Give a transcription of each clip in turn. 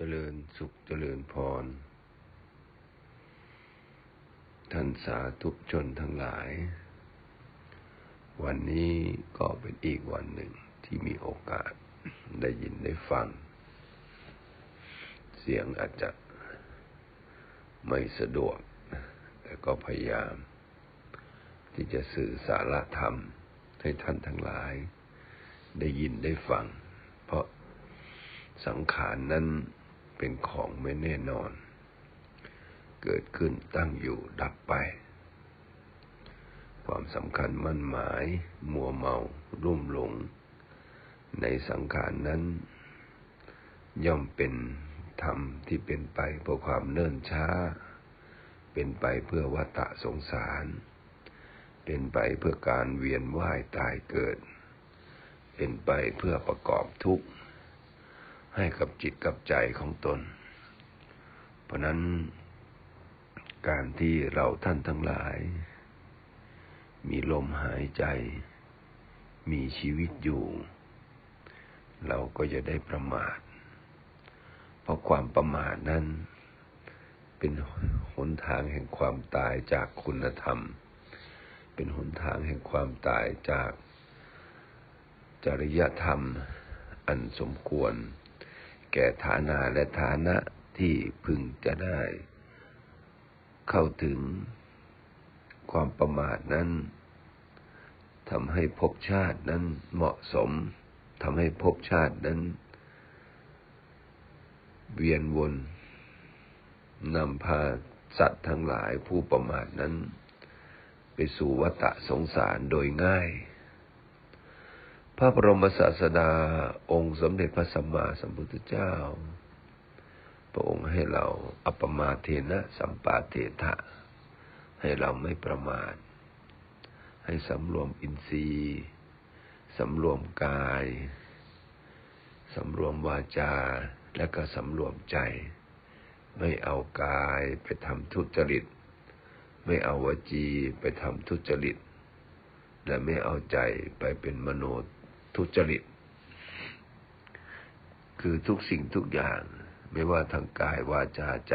เจริญสุขเจริญพร ท่านสาธุชนทั้งหลาย วันนี้ก็เป็นอีกวันหนึ่งที่มีโอกาสได้ยินได้ฟัง เสียงอาจจะไม่สะดวก แต่ก็พยายาม ที่จะสื่อสารธรรมให้ท่านทั้งหลาย ได้ยินได้ฟัง เพราะสังขารนนั้น เป็นของไม่แน่นอน เกิดขึ้นตั้งอยู่ดับไป ความสำคัญมั่นหมาย มัวเมารุ่มหลง ในสังขารนั้น ย่อมเป็นธรรมที่เป็นไปเพื่อความเนิ่นช้า เป็นไปเพื่อวัฏสงสาร เป็นไปเพื่อการเวียนว่ายตายเกิด เป็นไปเพื่อประกอบทุกข์ ให้กับจิตกับใจของตน เพราะนั้นการที่เราท่านทั้งหลาย มีลมหายใจ มีชีวิตอยู่ เราก็จะได้ประมาท เพราะความประมาทนั้น เป็นหนทางแห่งความตายจากคุณธรรม เป็นหนทางแห่งความตายจากจริยธรรมอันสมควร แก่ฐานะและฐานะที่พึงจะได้ เข้าถึงความประมาทนั้นทำให้ภพชาตินั้นเหมาะสมทำให้ภพชาตินั้น เวียนวนนำพาสัตว์ทั้งหลายผู้ประมาทนั้น ไปสู่วัฏสงสารโดยง่าย พระบรมศาสดาองค์สมเด็จพระสัมมาสัมพุทธเจ้า พระองค์ให้เราอัปมาเทนะสัมปาเทถะให้เราไม่ประมาท ให้สำรวมอินทรีย์สำรวมกาย สำรวมวาจา และก็สำรวมใจ ไม่เอากายไปทำทุจริต ไม่เอาวจีไปทำทุจริตและไม่เอาใจไปเป็นมโน ทุจริต คือทุกสิ่งทุกอย่าง ไม่ว่าทางกายวาจาใจ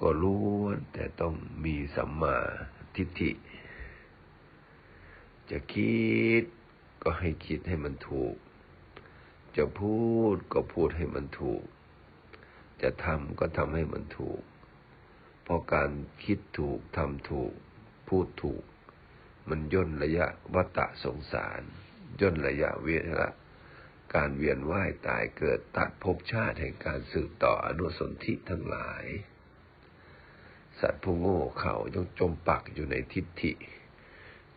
ก็รู้แต่ต้องมีสัมมาทิฏฐิ จะคิดก็ให้คิดให้มันถูก จะพูดก็พูดให้มันถูก จะทำก็ทำให้มันถูก เพราะการคิดถูกทำถูก พูดถูก มันย่นระยะวัฏสงสาร ย่นระยะเวลาการเวียนว่ายตายเกิดตัดภพชาติแห่งการสืบต่ออนุสนธิทั้งหลาย สัตว์ผู้โง่เขาย่องจมปักอยู่ในทิฏฐิ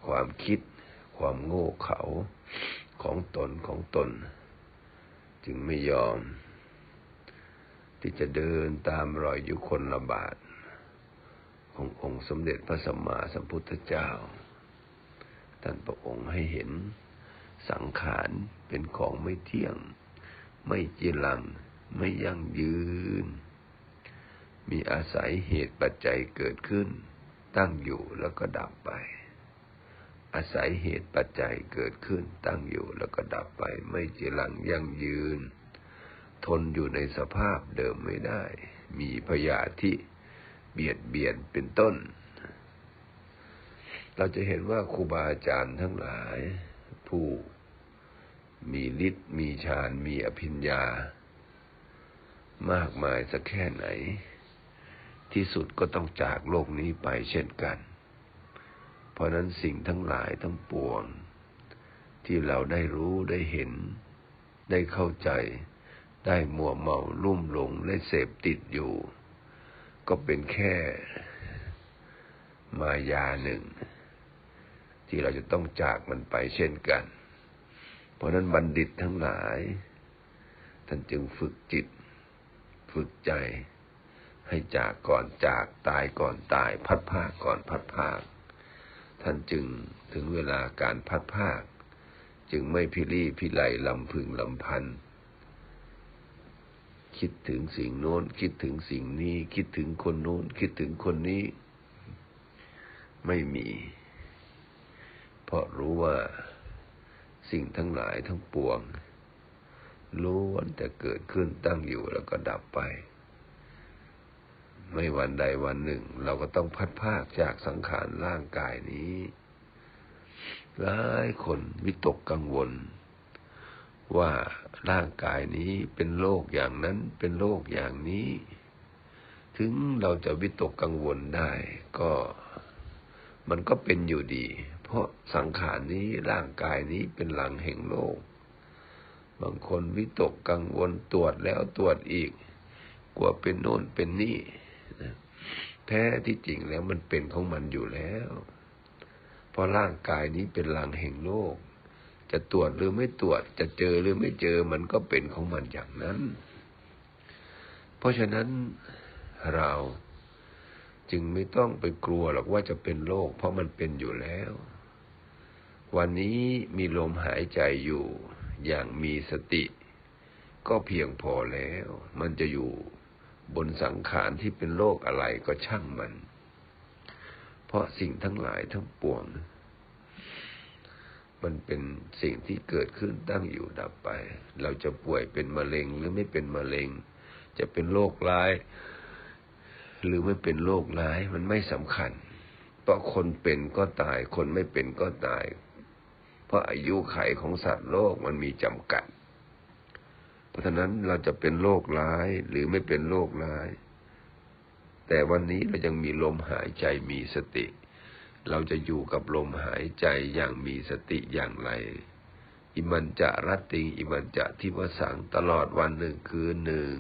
ความคิด ความโง่เขาของตนของตน จึงไม่ยอม ที่จะเดินตามรอยยุคนละบาทขององค์สมเด็จพระสัมมาสัมพุทธเจ้า ท่านพระองค์ให้เห็น สังขารเป็นของไม่เที่ยง ไม่จีรัง ไม่ยั่งยืน มีอาศัยเหตุปัจจัยเกิดขึ้น ตั้งอยู่แล้วก็ดับไป อาศัยเหตุปัจจัยเกิดขึ้น ตั้งอยู่แล้วก็ดับไป ไม่จีรังยั่งยืน ทนอยู่ในสภาพเดิมไม่ได้ มีพยาธิเบียดเบียนเป็นต้น เราจะเห็นว่าครูบาอาจารย์ทั้งหลาย ผู้มีฤทธิ์มีฌานมีอภิญญา มากมายสักแค่ไหน ที่สุดก็ต้องจากโลกนี้ไปเช่นกัน เพราะนั้นสิ่งทั้งหลายทั้งปวง ที่เราได้รู้ได้เห็น ได้เข้าใจ ได้มัวเมาลุ่มหลงได้เสพติดอยู่ ก็เป็นแค่มายาหนึ่ง ที่เราจะต้องจากมันไปเช่นกัน เพราะนั้นบัณฑิตทั้งหลาย ท่านจึงฝึกจิต ฝึกใจ ให้จากก่อนจากตายก่อนตาย พัดภาคก่อนพัดภาค ท่านจึงถึงเวลาการพัดภาค จึงไม่พิรีพิไลลำพึงลำพัน คิดถึงสิ่งโน้น คิดถึงสิ่งนี้ คิดถึงคนโน้น คิดถึงคนนี้ ไม่มี เพราะรู้ว่าสิ่งทั้งหลายทั้งปวงล้วนแต่เกิดขึ้นตั้งอยู่แล้วก็ดับไป ไม่วันใดวันหนึ่ง เราก็ต้องพัดภาคจากสังขารร่างกายนี้ หลายคนวิตกกังวล ว่าร่างกายนี้เป็นโรคอย่างนั้นเป็นโรคอย่างนี้ ถึงเราจะวิตกกังวลได้ ก็มันก็เป็นอยู่ดี เพราะสังขารนี้ร่างกายนี้เป็นหลังแห่งโลก บางคนวิตกกังวลตรวจแล้วตรวจอีก กลัวเป็นโน่นเป็นนี่แท้ที่จริงแล้วมันเป็นของมันอยู่แล้ว เพราะร่างกายนี้เป็นหลังแห่งโลก จะตรวจหรือไม่ตรวจ จะเจอหรือไม่เจอมันก็เป็นของมันอย่างนั้น เพราะฉะนั้นเราจึงไม่ต้องไปกลัวหรอกว่าจะเป็นโรคเพราะมันเป็นอยู่แล้ว วันนี้มีลมหายใจอยู่อย่างมีสติ ก็เพียงพอแล้ว มันจะอยู่บนสังขารที่เป็นโรคอะไรก็ช่างมัน เพราะสิ่งทั้งหลายทั้งปวง มันเป็นสิ่งที่เกิดขึ้นตั้งอยู่ดับไป เราจะป่วยเป็นมะเร็งหรือไม่เป็นมะเร็ง จะเป็นโรคร้าย หรือไม่เป็นโรคร้ายมันไม่สำคัญ เพราะคนเป็นก็ตาย คนไม่เป็นก็ตาย เพราะอายุไขของสัตว์โลกมันมีจำกัด เพราะฉะนั้นเราจะเป็นโรคร้ายหรือไม่เป็นโรคร้าย แต่วันนี้เรายังมีลมหายใจมีสติ เราจะอยู่กับลมหายใจอย่างมีสติอย่างไร อิมันจะรัตติงอิมันจะทิวสังตลอดวันหนึ่งคืนหนึ่ง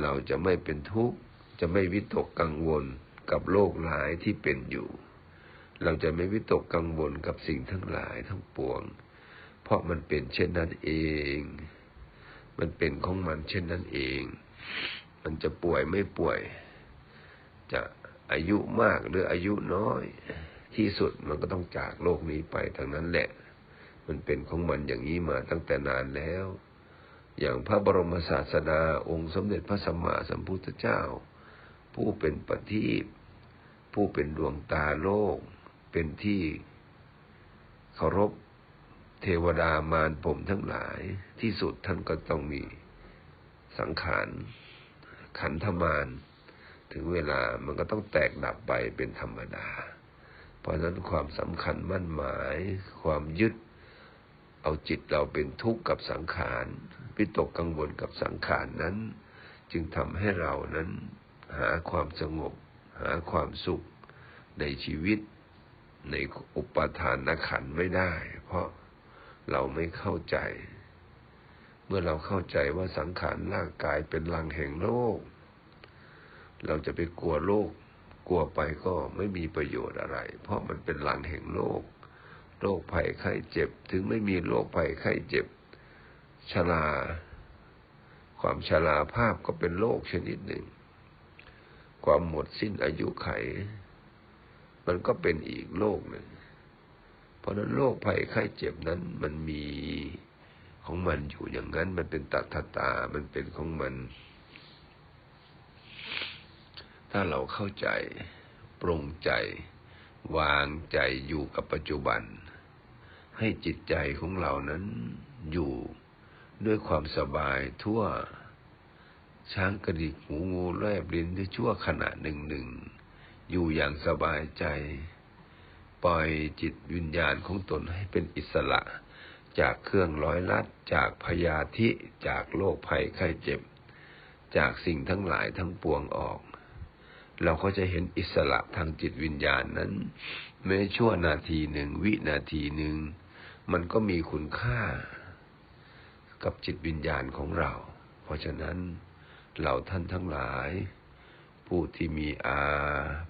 เราจะไม่เป็นทุกข์จะไม่วิตกกังวลกับโลกหลายที่เป็นอยู่ เราจะไม่วิตกกังวลกับสิ่งทั้งหลายทั้งปวง เพราะมันเป็นเช่นนั้นเอง มันเป็นของมันเช่นนั้นเอง มันจะป่วยไม่ป่วย จะอายุมากหรืออายุน้อย ที่สุดมันก็ต้องจากโลกนี้ไปทางนั้นแหละ มันเป็นของมันอย่างนี้มาตั้งแต่นานแล้ว อย่างพระบรมศาสดาองค์สมเด็จพระสัมมาสัมพุทธเจ้า ผู้เป็นปฏิผู้เป็นดวงตาโลก เป็นที่เคารพเทวดามารผมทั้งหลาย ที่สุดท่านก็ต้องมีสังขารขันธมารถึงเวลามันก็ต้องแตกดับไปเป็นธรรมดา เพราะนั้นความสำคัญมั่นหมาย ความยึด เอาจิตเราเป็นทุกข์กับสังขารพิตกกังวลกับสังขารนั้น จึงทำให้เรานั้น หาความสงบ หาความสุขในชีวิต ในอุปทานนขันไม่ได้ เพราะเราไม่เข้าใจ เมื่อเราเข้าใจว่าสังขารร่างกายเป็นลังแห่งโลก เราจะไปกลัวโลก กลัวไปก็ไม่มีประโยชน์อะไร เพราะมันเป็นลังแห่งโลก โรคภัยไข้เจ็บ ถึงไม่มีโรคภัยไข้เจ็บชราความชราภาพก็เป็นโรคชนิดหนึ่ง ความหมดสิ้นอายุไข มันก็เป็นอีกโลกหนึ่ง เพราะนั้นโรคภัยไข้เจ็บนั้นมันมีของมันอยู่อย่างนั้น มันเป็นตัทตา มันเป็นของมัน ถ้าเราเข้าใจ ปรงใจ วางใจอยู่กับปัจจุบัน ให้จิตใจของเรานั้นอยู่ด้วยความสบายทั่ว ช้างกระดิกหูงูแลบลิ้นได้ชั่วขณะหนึ่งหนึ่ง อยู่อย่างสบายใจ ปล่อยจิตวิญญาณของตนให้เป็นอิสระ จากเครื่องร้อยลัด จากพยาธิ จากโรคภัยไข้เจ็บ จากสิ่งทั้งหลายทั้งปวงออก เราก็จะเห็นอิสระทางจิตวิญญาณนั้น แม้ชั่วนาทีหนึ่งวินาทีหนึ่ง มันก็มีคุณค่า กับจิตวิญญาณของเรา เพราะฉะนั้นเหล่าท่านทั้งหลาย ผู้ที่มีอา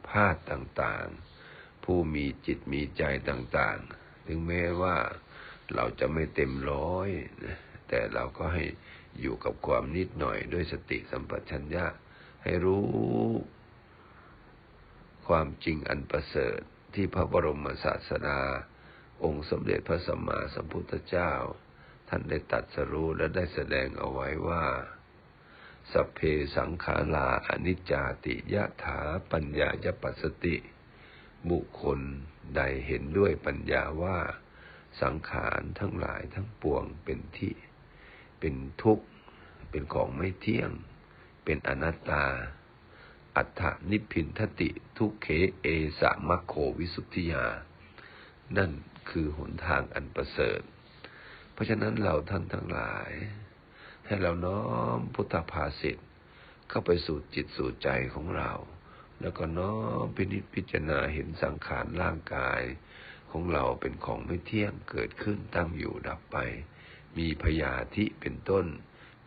พาธต่างๆ ผู้มีจิตมีใจต่างๆ ถึงแม้ว่าเราจะไม่เต็มร้อยแต่เราก็ให้อยู่กับความนิดหน่อยด้วยสติสัมปชัญญะ ให้รู้ ความจริงอันประเสริฐที่พระบรมศาสดา องค์สมเด็จพระสัมมาสัมพุทธเจ้า ท่านได้ตัดสรู้และได้แสดงเอาไว้ว่า สัพเพสังขาราอนิจจาติยะถาปัญญายปัสสติ บุคคลใดเห็นด้วยปัญญาว่า สังขารทั้งหลายทั้งปวงเป็นที่ เป็นทุกข์ เป็นของไม่เที่ยง เป็นอนัตตา อัฏฐนิพพินทติทุกเขเอสะมัคโควิสุทธิยา นั่นคือหนทางอันประเสริฐ เพราะฉะนั้นเราท่านทั้งหลาย ให้เราน้อมพุทธภาษิตเข้าไปสู่จิตสู่ใจของเรา แล้วก็น้อมพินิจพิจารณาเห็นสังขารร่างกาย ของเราเป็นของไม่เที่ยงเกิดขึ้นตั้งอยู่ดับไป มีพยาธิเป็นต้น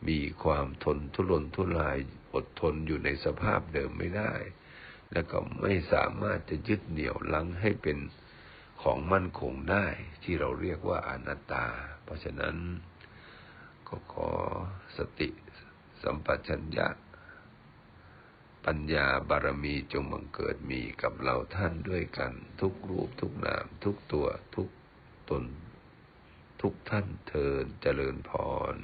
มีความทนทุรนทุรายอดทนอยู่ในสภาพเดิมไม่ได้ แล้วก็ไม่สามารถจะยึดเหนี่ยวลังให้เป็นของมั่นคงได้ที่เราเรียกว่าอนัตตา เพราะฉะนั้น ก็ขอสติสัมปชัญญะ ปัญญาบารมีจงบังเกิดมีกับเราท่านด้วยกัน ทุกรูปทุกนาม ทุกตัวทุกตน ทุกท่านเทินเจริญพร